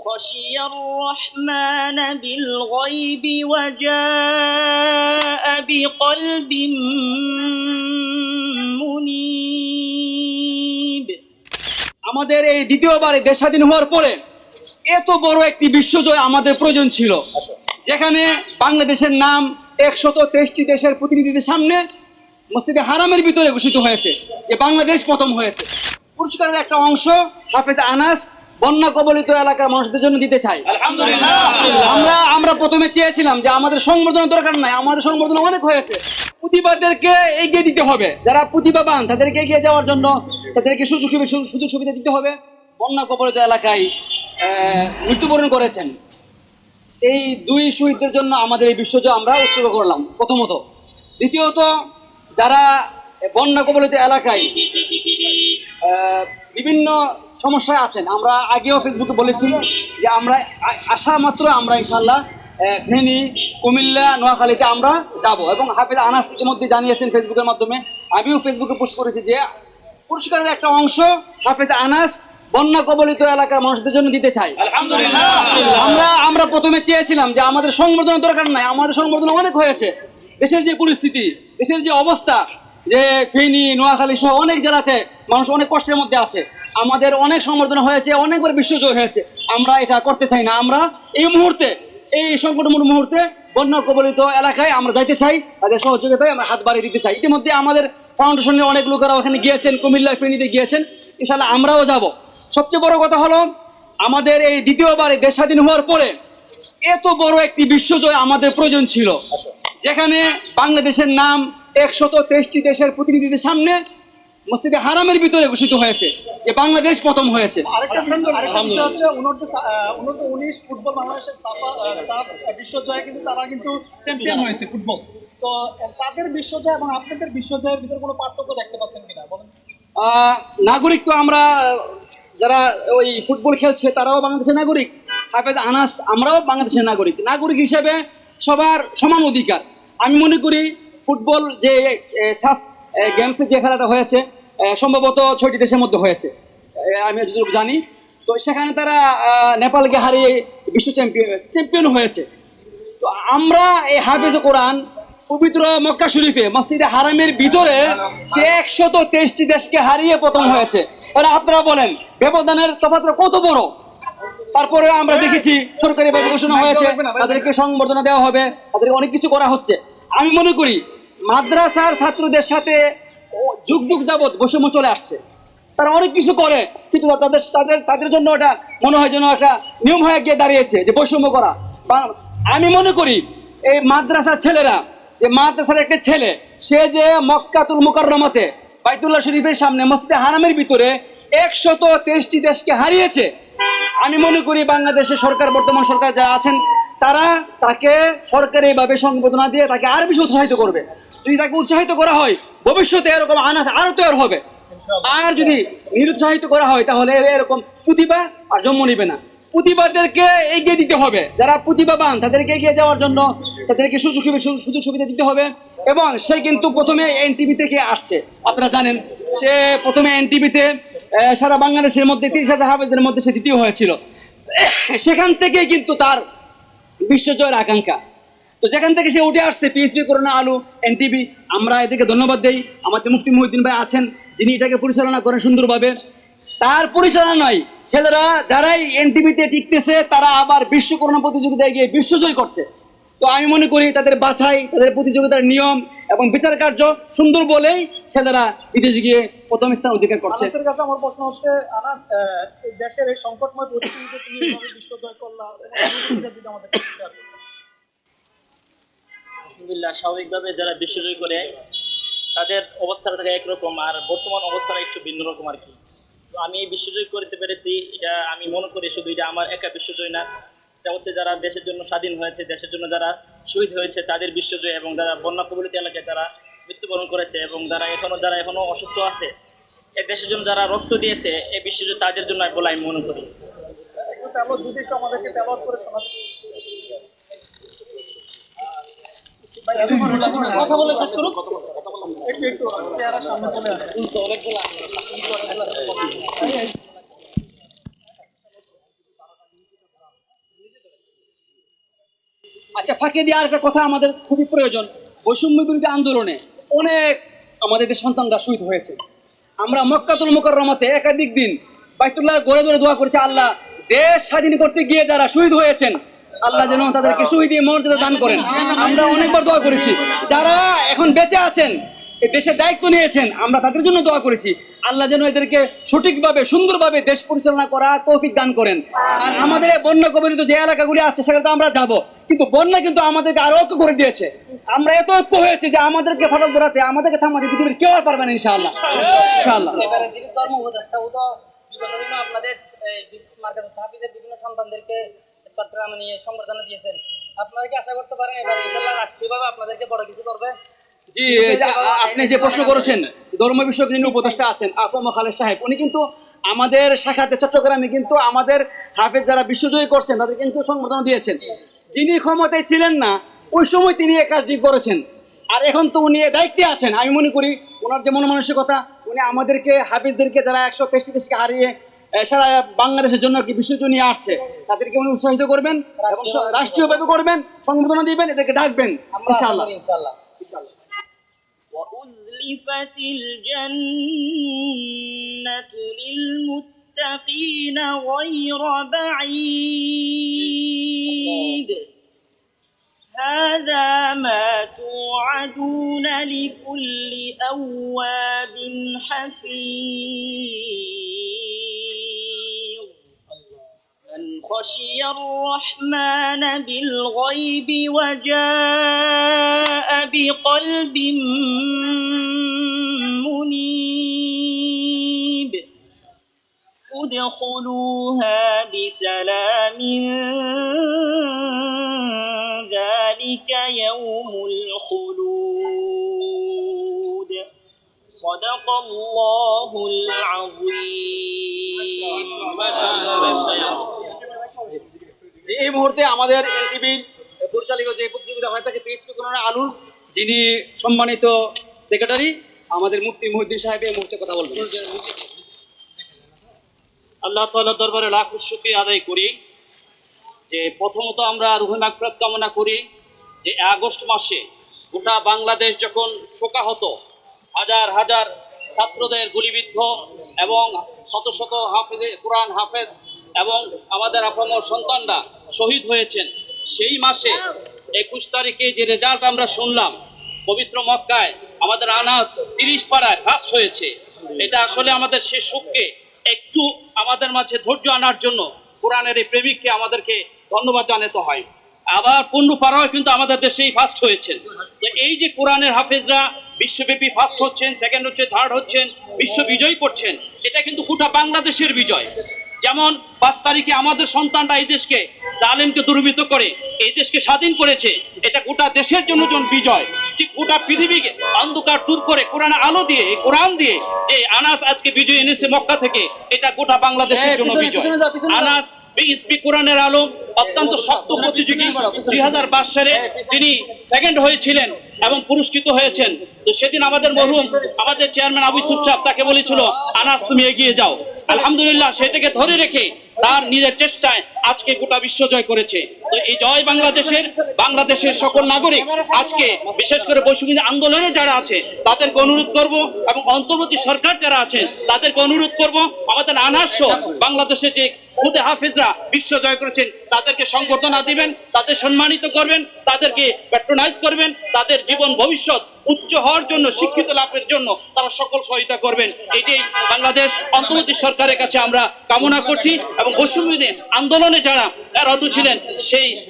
خشي الرحمن بالغيب وجاء بقلب منيب আমাদের এই দ্বিতীয়বার এই দেশ স্বাধীন হওয়ার পরে এত বড় একটি বিশ্বজয় আমাদের প্রয়োজন ছিল যেখানে বাংলাদেশের নাম একশত তেইশটি দেশের প্রতিনিধিদের সামনে মসজিদে হারামের ভিতরে ঘোষিত হয়েছে যে বাংলাদেশ প্রথম হয়েছে পুরস্কারের একটা অংশ হাফেজ আনাস বন্যা কবলিত এলাকার মানুষদের জন্য দিতে চাই। আমরা আমরা প্রথমে চেয়েছিলাম যে আমাদের সংবর্ধনা দরকার নাই আমাদের সংবর্ধনা অনেক হয়েছে। প্রতিবাদেরকে এগিয়ে দিতে হবে। যারা প্রতিভাবান তাদেরকে এগিয়ে যাওয়ার জন্য তাদেরকে সুযোগ সুবিধা সুযোগ সুবিধা দিতে হবে। বন্যা কবলিত এলাকায় মৃত্যুবরণ করেছেন। এই দুই শহীদদের জন্য আমাদের এই বিশ্বজয় আমরা উৎসর্গ করলাম প্রথমত। দ্বিতীয়ত যারা বন্যা কবলিত এলাকায় বিভিন্ন সমস্যায় আছেন। আমরা আগেও ফেসবুকে বলেছি যে আমরা আসা মাত্র আমরা ইনশাল্লাহ ফেনী কুমিল্লা নোয়াখালীতে আমরা যাব এবং হাফেজ আনাস ইতিমধ্যে জানিয়েছেন ফেসবুকের মাধ্যমে। আমিও ফেসবুকে পোস্ট করেছি যে পুরস্কারের একটা অংশ হাফেজ আনাস বন্যা কবলিত এলাকার মানুষদের জন্য দিতে চাই আমরা আমরা প্রথমে চেয়েছিলাম যে আমাদের সংবর্ধনা দরকার নাই আমাদের সংবর্ধনা অনেক হয়েছে। দেশের যে পরিস্থিতি দেশের যে অবস্থা যে ফেনী নোয়াখালী সহ অনেক জেলাতে মানুষ অনেক কষ্টের মধ্যে আছে। আমাদের অনেক সংবর্ধনা হয়েছে অনেকবার বিশ্বজয় হয়েছে। আমরা এটা করতে চাই না। আমরা এই মুহূর্তে এই সংকটমূল মুহূর্তে বন্যা কবলিত এলাকায় আমরা যাইতে চাই তাদের সহযোগিতায় আমরা হাত বাড়িয়ে দিতে চাই। ইতিমধ্যে আমাদের ফাউন্ডেশনের অনেক লোকেরা ওখানে গিয়েছেন কুমিল্লা ফেনীতে গিয়েছেন। ইনশাল্লাহ আমরাও যাব। সবচেয়ে বড় কথা হলো আমাদের এই দ্বিতীয়বার এই দেশ স্বাধীন হওয়ার পরে এত বড় একটি বিশ্বজয় আমাদের প্রয়োজন ছিল। যেখানে বাংলাদেশের নাম একশত তেইশটি দেশের প্রতিনিধিদের সামনে মসজিদে হারামের ভিতরে ঘোষিত হয়েছে যে বাংলাদেশ প্রথম হয়েছে। উনিশ ফুটবল বাংলাদেশের বিশ্বজয়ে কিন্তু তারা কিন্তু চ্যাম্পিয়ন হয়েছে ফুটবল। তো তাদের বিশ্বজয় এবং আপনাদের বিশ্বজয়ের ভিতরে কোনো পার্থক্য দেখতে পাচ্ছেন কিনা? বলেন। নাগরিক তো আমরা যারা ওই ফুটবল খেলছে তারাও বাংলাদেশের নাগরিক। হাফেজ আনাস আমরাও বাংলাদেশের নাগরিক। নাগরিক হিসেবে সবার সমান অধিকার। আমি মনে করি ফুটবল যে সাফ গেমসে যে খেলাটা হয়েছে সম্ভবত ছয়টি দেশের মধ্যে হয়েছে। আমি যতটুকু জানি। তো সেখানে তারা নেপালকে হারিয়ে বিশ্ব চ্যাম্পিয়ন চ্যাম্পিয়ন হয়েছে। তো আমরা এই হাফেজ কোরআন পবিত্র মক্কা শরীফে মসজিদে হারামের ভিতরে সে একশত তেইশটি দেশকে হারিয়ে প্রথম হয়েছে। এবার আপনারা বলেন ব্যবধানের তফাৎটা কত বড়? তারপরে আমরা দেখেছি সরকারি ভাবে ঘোষণা হয়েছে তাদেরকে সংবর্ধনা দেওয়া হবে তাদেরকে অনেক কিছু করা হচ্ছে। আমি মনে করি মাদ্রাসার ছাত্রদের সাথে যুগ যুগ যাবৎ বৈষম্য চলে আসছে। তারা অনেক কিছু করে, কিন্তু তাদের তাদের তাদের জন্য ওটা মনে হয় যেন একটা নিয়ম হয়ে গিয়ে দাঁড়িয়েছে যে বৈষম্য করা। আমি মনে করি, এই মাদ্রাসার ছেলেরা, যে মাদ্রাসার একটা ছেলে, সে যে মক্কাতুল মুকাররমাতে বাইতুল্লাহ শরীফের সামনে মসজিদে হারামের ভিতরে একশত তেইশটি দেশকে হারিয়েছে। আমি মনে করি বাংলাদেশের সরকার, বর্তমান সরকার যারা আছেন, তারা তাকে সরকারিভাবে সংবর্ধনা দিয়ে তাকে আরও বেশি উৎসাহিত করবে। যদি তাকে উৎসাহিত করা হয় ভবিষ্যতে এরকম আনাস আরও তৈরি হবে। আর যদি নিরুৎসাহিত করা হয়, তাহলে এরকম প্রতিভা আর জন্ম নিবে না। প্রতিভাদেরকে এগিয়ে দিতে হবে। যারা প্রতিভাবান, তাদেরকে এগিয়ে যাওয়ার জন্য তাদেরকে সুযোগ সুযোগ সুবিধা দিতে হবে। এবং সে কিন্তু প্রথমে এনটিভি থেকে আসছে। আপনারা জানেন, সে প্রথমে এনটিভিতে সারা বাংলাদেশের মধ্যে, তিরিশ হাজার হাফেজের মধ্যে সে দ্বিতীয় হয়েছিল। সেখান থেকেই কিন্তু তার বিশ্বজয়ের আকাঙ্ক্ষা। তো যেখান থেকে সে উঠে আসছে পিএসপি করোনা আলু এনটিভি আমরা এদেরকে ধন্যবাদ দেই। আমাদের মুফতি মহিউদ্দিন ভাই আছেন, যিনি এটাকে পরিচালনা করেন সুন্দরভাবে। তার পরিচালনা নয়, ছেলেরা যারাই এনটিভিতে টিকতেছে, তারা আবার বিশ্ব করোনা প্রতিযোগিতায় গিয়ে বিশ্বজয় করছে। তো আমি মনে করি তাদের বাছাই, তাদের প্রতিযোগিতার নিয়ম এবং বিচার কার্য সুন্দর বলেই ছেলেরা বিদেশে গিয়ে প্রথম স্থান অধিকার করছে। কাছে আমার প্রশ্ন হচ্ছে, আনাস দেশের এই সংকটময় পরিস্থিতিতে তুমি করলা। আলহামদুলিল্লাহ, স্বাভাবিকভাবে যারা বিশ্বজয় করে, তাদের অবস্থাটা থাকে একরকম আর বর্তমান অবস্থাটা একটু ভিন্ন রকম আর কি। তো আমি বিশ্বজয় করতে পেরেছি, এটা আমি মনে করি শুধু এটা আমার একা বিশ্বজয় না, এটা হচ্ছে যারা দেশের জন্য স্বাধীন হয়েছে, দেশের জন্য যারা শহীদ হয়েছে, তাদের বিশ্বজয় এবং যারা বন্যা কবলিত এলাকায় যারা মৃত্যুবরণ করেছে এবং যারা এখনও যারা এখনও অসুস্থ আছে, এ দেশের জন্য যারা রক্ত দিয়েছে এই বিশ্বজয় তাদের জন্য বলে আমি মনে করি। কথা বলে শেষ করুক। আচ্ছা ফাঁকে দিয়ে আরেকটা কথা আমাদের খুবই প্রয়োজন। বৈষম্য বিরোধী আন্দোলনে অনেক আমাদের যে সন্তানরা শহীদ হয়েছে। আমরা মক্কাতুল মোকরমাতে একাধিক দিন বাইতুল্লাহ গড়ে ধরে দোয়া করেছে, আল্লাহ দেশ স্বাধীন করতে গিয়ে যারা শহীদ হয়েছেন আল্লাহ যেন তাদেরকে শহীদ মর্যাদা দান করেন। আমরা অনেকবার দোয়া করেছি। যারা এখন বেঁচে আছেন দেশের দায়িত্ব নিয়েছেন, আমরা তাদের জন্য দোয়া করেছি। আল্লাহ যেন এদেরকে সঠিকভাবে, সুন্দরভাবে দেশ পরিচালনা করা তৌফিক দান করেন। আর আমাদের বন্যা কবলিত যে এলাকাগুলি আছে, সেখানে তো আমরা যাব। কিন্তু বন্যা কিন্তু আমাদেরকে আরও ঐক্য করে দিয়েছে। আমরা এত ঐক্য হয়েছে যে আমাদেরকে ফাটল ধরাতে, আমাদেরকে থামাতে পৃথিবীর কেউ আর পারবে না, ইনশাআল্লাহ। ইনশাআল্লাহ। আপনাদের মার্কেট হাফিজের বিভিন্ন সন্তানদেরকে জি আপনি যে প্রশ্ন করেছেন, ধর্ম বিষয়ক যিনি উপদেষ্টা আছেন আকম খালেদ সাহেব, উনি কিন্তু আমাদের শাখাতে, চট্টগ্রামে কিন্তু আমাদের হাফেজ যারা বিশ্বজয়ী করছেন, তাদের কিন্তু সংবর্ধনা দিয়েছেন। যিনি ক্ষমতায় ছিলেন না, ওই সময় তিনি এই কাজটি করেছেন। আর এখন তো উনি দায়িত্বে আছেন। আমি মনে করি, ওনার যে মনমানসিকতা, উনি আমাদেরকে, হাফিজদেরকে যারা একশো তেইশটি দেশকে হারিয়ে সারা বাংলাদেশের জন্য কি বিশ্বজয় নিয়ে আসছে তাদেরকে উনি উৎসাহিত করবেন এবং স- রাষ্ট্রীয়ভাবে করবেন সংবর্ধনা দিবেন এদেরকে ডাকবেন আমরা আশা ইনশাআল্লাহ করি ইনশাল্লাহ ইনশাআল্লাহ وأزلفت الجنة للمتقين غير بعيد هذا ما توعدون لكل أواب حفيظ خشي الرحمن بالغيب وجاء بقلب منيب. ادخلوها بسلام ذلك يوم الخلود. صدق الله العظيم. যে এই মুহূর্তে আমাদের এনটিভির পরিচালিত যে প্রতিযোগিতা হয় থাকে পিএইচপি কোরআন আলুর, যিনি সম্মানিত সেক্রেটারি, আমাদের মুফতি মহিউদ্দিন সাহেব এই মুহূর্তে কথা বলবেন। আল্লাহ তাআলার দরবারে লাখ শুকরিয়া আদায় করি যে প্রথমত আমরা রুহে মাগফিরাত কামনা করি যে আগস্ট মাসে গোটা বাংলাদেশ যখন শোকাহত, হাজার হাজার ছাত্রদের গুলিবিদ্ধ এবং শত শত হাফেজ কোরআন হাফেজ এবং আমাদের আপামর সন্তানরা শহীদ হয়েছেন। সেই মাসে একুশ তারিখে যে রেজাল্ট আমরা শুনলাম, পবিত্র মক্কায় আমাদের আনাস তিরিশ পাড়ায় ফার্স্ট হয়েছে। এটা আসলে আমাদের সে সুখকে একটু আমাদের মাঝে ধৈর্য আনার জন্য কোরআনের এই প্রেমিককে আমাদেরকে ধন্যবাদ জানাতে হয়। আবার পণ্য পাড়াও কিন্তু আমাদের দেশেই ফার্স্ট হয়েছেন। তো এই যে কোরআনের হাফেজরা বিশ্বব্যাপী ফার্স্ট হচ্ছেন সেকেন্ড হচ্ছে থার্ড হচ্ছেন, বিশ্ব বিজয় করছেন, এটা কিন্তু গোটা বাংলাদেশের বিজয়। যেমন পাঁচ তারিখে আমাদের সন্তানরা এই দেশকে জালেমকে দুর্বৃত্ত করে এই দেশকে স্বাধীন করেছে এটা গোটা দেশের জন্য জন বিজয় ঠিক গোটা পৃথিবীকে অন্ধকার দূর করে কোরআন আলো দিয়ে কোরআন দিয়ে যে আনাস আজকে বিজয় এনেছে মক্কা থেকে এটা গোটা বাংলাদেশের হ্যাঁ, জন্য বিজয়। আনাস ইসপি কোরআনের আলো অত্যন্ত শক্ত প্রতিযোগী দুই হাজার বাইশ সালে তিনি সেকেন্ড হয়েছিলেন এবং পুরস্কৃত হয়েছেন। তো সেদিন আমাদের মরহুম আমাদের চেয়ারম্যান আবু ইসুফ সাহেব তাকে বলেছিল আনাস তুমি এগিয়ে যাও। আলহামদুলিল্লাহ সেটাকে ধরে রেখে তার নিজের চেষ্টায় আজকে গোটা বিশ্ব জয় করেছে। এই জয় বাংলাদেশের বাংলাদেশের সকল নাগরিক আজকে বিশেষ করে বৈশ্বিক আন্দোলনে যারা আছে, তাদেরকে অনুরোধ করব এবং অন্তর্বর্তী সরকার যারা আছেন, তাদেরকে অনুরোধ করব, আমাদের আনাস বাংলাদেশের যে হাফিজরা বিশ্ব জয় করেছেন, তাদেরকে সংবর্ধনা দিবেন, তাদের সম্মানিত করবেন, তাদেরকে প্যাট্রোনাইজ করবেন, তাদের জীবন ভবিষ্যৎ উচ্চ হওয়ার জন্য, শিক্ষিত লাভের জন্য তারা সকল সহায়তা করবেন। এটাই বাংলাদেশ অন্তর্বর্তী সরকারের কাছে আমরা কামনা করছি এবং বৈষম্যবিরোধী আন্দোলনে যারা রত ছিলেন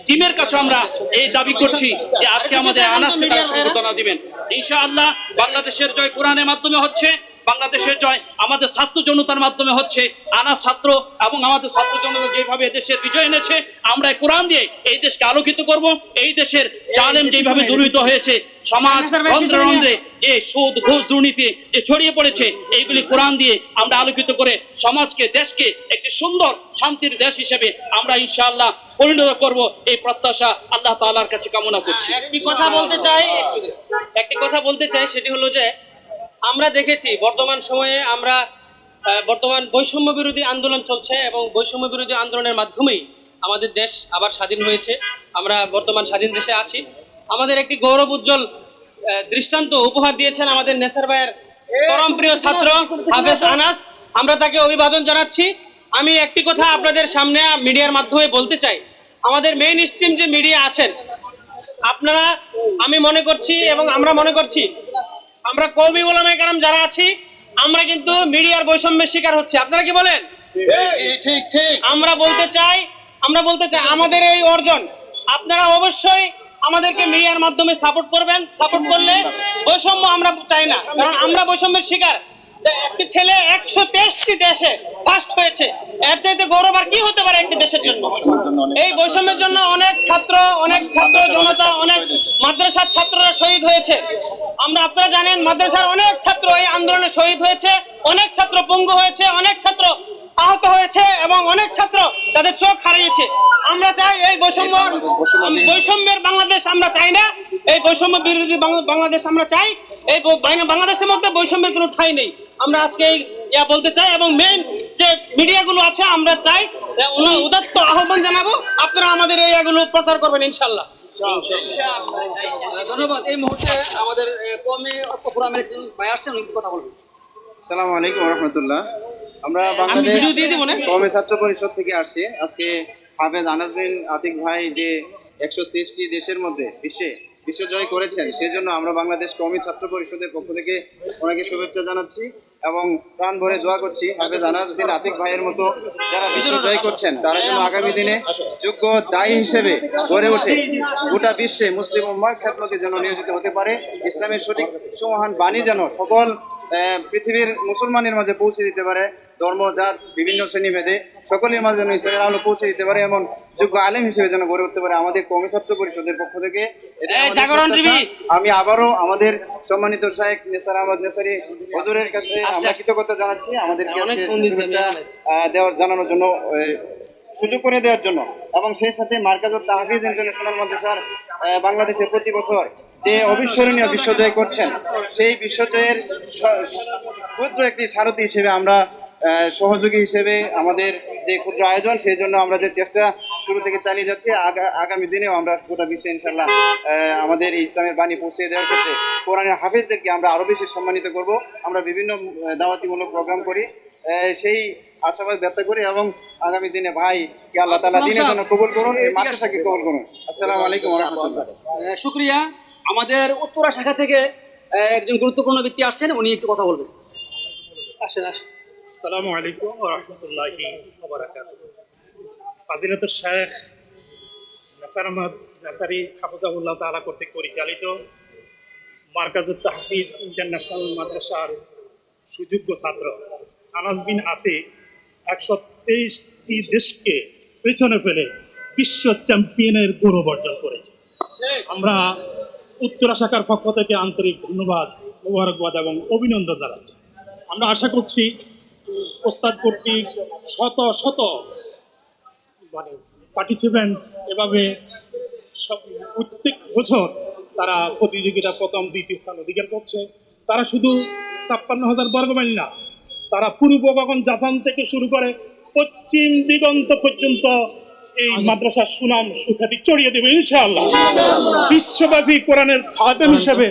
টিমের কাছে আমরা এই দাবি করছি যে আজকে আমাদের আনাজকে তারা সংবর্ধনা দিবেন। ইনশাআল্লাহ বাংলাদেশের জয় কোরআনের মাধ্যমে হচ্ছে বাংলাদেশের জয় আমাদের ছাত্র জনতার মাধ্যমে হচ্ছে। আনা ছাত্র এবং আমাদের ছাত্র জনতা যেভাবে দেশের বিজয় এনেছে আমরা কোরআন দিয়ে এই দেশকে আলোকিত করব। এই দেশের জালেম যেভাবে দুর্নীত হয়েছে সমাজ রন্ধ্রে রন্ধ্রে যে সুদ, ঘুষ, দুর্নীতি যে ছড়িয়ে পড়েছে, এইগুলি কোরআন দিয়ে আমরা আলোকিত করে সমাজকে, দেশকে একটি সুন্দর, শান্তির দেশ হিসেবে আমরা ইনশাআল্লাহ পরিণত করব এই প্রত্যাশা আল্লাহ তাআলার কাছে কামনা করছি। কথা বলতে চাই, একটি কথা বলতে চাই, সেটি হলো যে আমরা দেখেছি বর্তমান সময়ে আমরা বর্তমান বৈষম্য বিরোধী আন্দোলন চলছে এবং বৈষম্য বিরোধী আন্দোলনের মাধ্যমেই আমাদের দেশ আবার স্বাধীন হয়েছে। আমরা বর্তমান স্বাধীন দেশে আছি। আমাদের একটি গৌরব উজ্জ্বল দৃষ্টান্ত উপহার দিয়েছেন আমাদের নেসার ভাইয়ের পরম প্রিয় ছাত্র হাফেজ আনাস। আমরা তাকে অভিবাদন জানাচ্ছি। আমি একটি কথা আপনাদের সামনে মিডিয়ার মাধ্যমে বলতে চাই। আমাদের মেইন স্ট্রিম যে মিডিয়া আছেন আপনারা আমি মনে করছি এবং আমরা মনে করছি আমরা কবি ওলামে কারাম যারা আছি আমরা কিন্তু মিডিয়ার বৈষম্যের শিকার হচ্ছে। আপনারা কি বলেন? ঠিক ঠিক। আমরা বলতে চাই আমরা বলতে চাই আমাদের এই অর্জন আপনারা অবশ্যই আমাদেরকে মিডিয়ার মাধ্যমে সাপোর্ট করবেন সাপোর্ট করলে বৈষম্য আমরা চাই না, কারণ আমরা বৈষম্যের শিকার। একটি ছেলে একশো তেইশটি দেশে ফার্স্ট হয়েছে, এর চাইতে গৌরব আর কি হতে পারে একটি দেশের জন্য? এই বৈষম্যের জন্য অনেক ছাত্র অনেক ছাত্র জনতা, অনেক মাদ্রাসার ছাত্ররা শহীদ হয়েছে। আমরা আপনারা জানেন, মাদ্রাসার অনেক ছাত্র এই আন্দোলনে শহীদ হয়েছে, অনেক ছাত্র পঙ্গু হয়েছে, অনেক ছাত্র আহত হয়েছে এবং অনেক ছাত্র তাদের চোখ হারিয়েছে। আমরা চাই এই বৈষম্য বৈষম্যের বাংলাদেশ আমরা চাই না। এই বৈষম্য বিরোধী বাংলাদেশ আমরা চাই। এই বাংলাদেশের মধ্যে বৈষম্যের কোনো ঠাঁই নেই। আমরা আজকে ইয়া বলতে চাই এবং মেইন যে মিডিয়াগুলো আছে আমরা চাই উদাত্ত আহ্বান জানাব। আপনারা আমাদের এই ইয়াগুলো প্রচার করবেন ইনশাল্লাহ। ধন্যবাদ। এই মুহূর্তে আমাদের কমে ফোরামের একজন ভাই আসছেন কথা বলবেন। আসসালামু আলাইকুম রহমতুল্লাহ। আমরা বাংলাদেশ? কমে ছাত্র পরিষদ থেকে আসছি। আজকে হাফেজ আনাস বিন আতিক ভাই যে একশো তেইশটি দেশের মধ্যে বিশ্বে বিশ্বজয় করেছেন সেই জন্য আমরা বাংলাদেশ কমি ছাত্র পরিষদের পক্ষ থেকে ওনাকে শুভেচ্ছা জানাচ্ছি এবং প্রাণ ভরে দোয়া করছি হাফেজ আনাস বিন আতিক ভাইয়ের মতো যারা বিশ্ব জয় করছেন তারা যেন আগামী দিনে যোগ্য দায়ী হিসেবে গড়ে ওঠে। গোটা বিশ্বে মুসলিম উম্মার খ্যাতমতে যেন নিয়োজিত হতে পারে। ইসলামের সঠিক সুমহান বাণী যেন সকল পৃথিবীর মুসলমানের মাঝে পৌঁছে দিতে পারে। ধর্ম জাত বিভিন্ন শ্রেণীভেদে সকলের মাঝে যেন ইসলামের আলো পৌঁছে দিতে পারে এমন যোগ্য আলেম হিসেবে যেন গড়ে উঠতে পারে আমাদের কমি ছাত্র পরিষদের পক্ষ থেকে। আমি আবারও আমাদের সম্মানিত শাহেক নেসার আহমদ নেসারি হজুরের কাছে আমরা কৃতজ্ঞতা জানাচ্ছি আমাদের আহ, দেওয়ার জানানোর জন্য সুযোগ করে দেওয়ার জন্য। এবং সেই সাথে মার্কাজত তাহফিজ ইন্টারন্যাশনাল মাদ্রাসার বাংলাদেশে প্রতি বছর যে অবিস্মরণীয় বিশ্বজয় করছেন সেই বিশ্বজয়ের ক্ষুদ্র একটি সারথি হিসেবে আমরা সহযোগী হিসেবে আমাদের যে ক্ষুদ্র আয়োজন সেই জন্য আমরা যে চেষ্টা শুরু থেকে চালিয়ে যাচ্ছি আগামী দিনেও আমরা গোটা বিশ্বে ইনশাল্লাহ আমাদের ইসলামের বাণী পৌঁছে দেওয়ার ক্ষেত্রে কোরআনের হাফিজদেরকে আমরা আরও বেশি সম্মানিত করব। আমরা বিভিন্ন দাওয়াতিমূলক প্রোগ্রাম করি সেই আশাবাদ ব্যক্ত করি এবং আগামী দিনে ভাই কে আল্লাহ তালা দিনের জন্য কবুল করুন এই মাদ্রাসাকে কবুল করুন। আসসালামু আলাইকুম রহমতুল্লাহ। শুক্রিয়া। আমাদের উত্তরা শাখা থেকে একজন গুরুত্বপূর্ণ ব্যক্তি আসছেন উনি একটু কথা বলবেন। আসেন আসেন। আসসালামু আলাইকুম রাহমাতুল্লাহি ফাজিলাতুল শেখ নাসার আহমদ নাসারি হাফিজাহুল্লাহ তাআলা কর্তৃক পরিচালিত মার্কাজুত তাহফিজ ইন্টারন্যাশনাল মাদ্রাসার সুযোগ্য ছাত্র আনাস বিন আতে একশো তেইশটি দেশকে পেছনে ফেলে বিশ্ব চ্যাম্পিয়নের গৌরব অর্জন করেছে। আমরা উত্তরা শাখার পক্ষ থেকে আন্তরিক ধন্যবাদ, মোবারকবাদ এবং অভিনন্দন জানাচ্ছি। আমরা আশা করছি ওস্তাদ কর্তৃক শত শত মানে পার্টিসিপেন্ট এভাবে সব প্রত্যেক বছর তারা প্রতিযোগিতা প্রথম দ্বিতীয় স্থান অধিকার করছে। তারা শুধু ছাপ্পান্ন হাজার বর্গমাইল না তারা পূর্ব গগন জাপান থেকে শুরু করে পশ্চিম দিগন্ত পর্যন্ত এই মাদ্রাসার সুনাম সুখ্যাতি ছড়িয়ে দেবে ইনশাআল্লাহ। বিশ্বব্যাপী কোরআনের খাদেম হিসেবে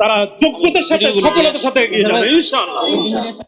তারা যোগ্যতার সাথে সফলতার সাথে এগিয়ে যাবে ইনশাআল্লাহ।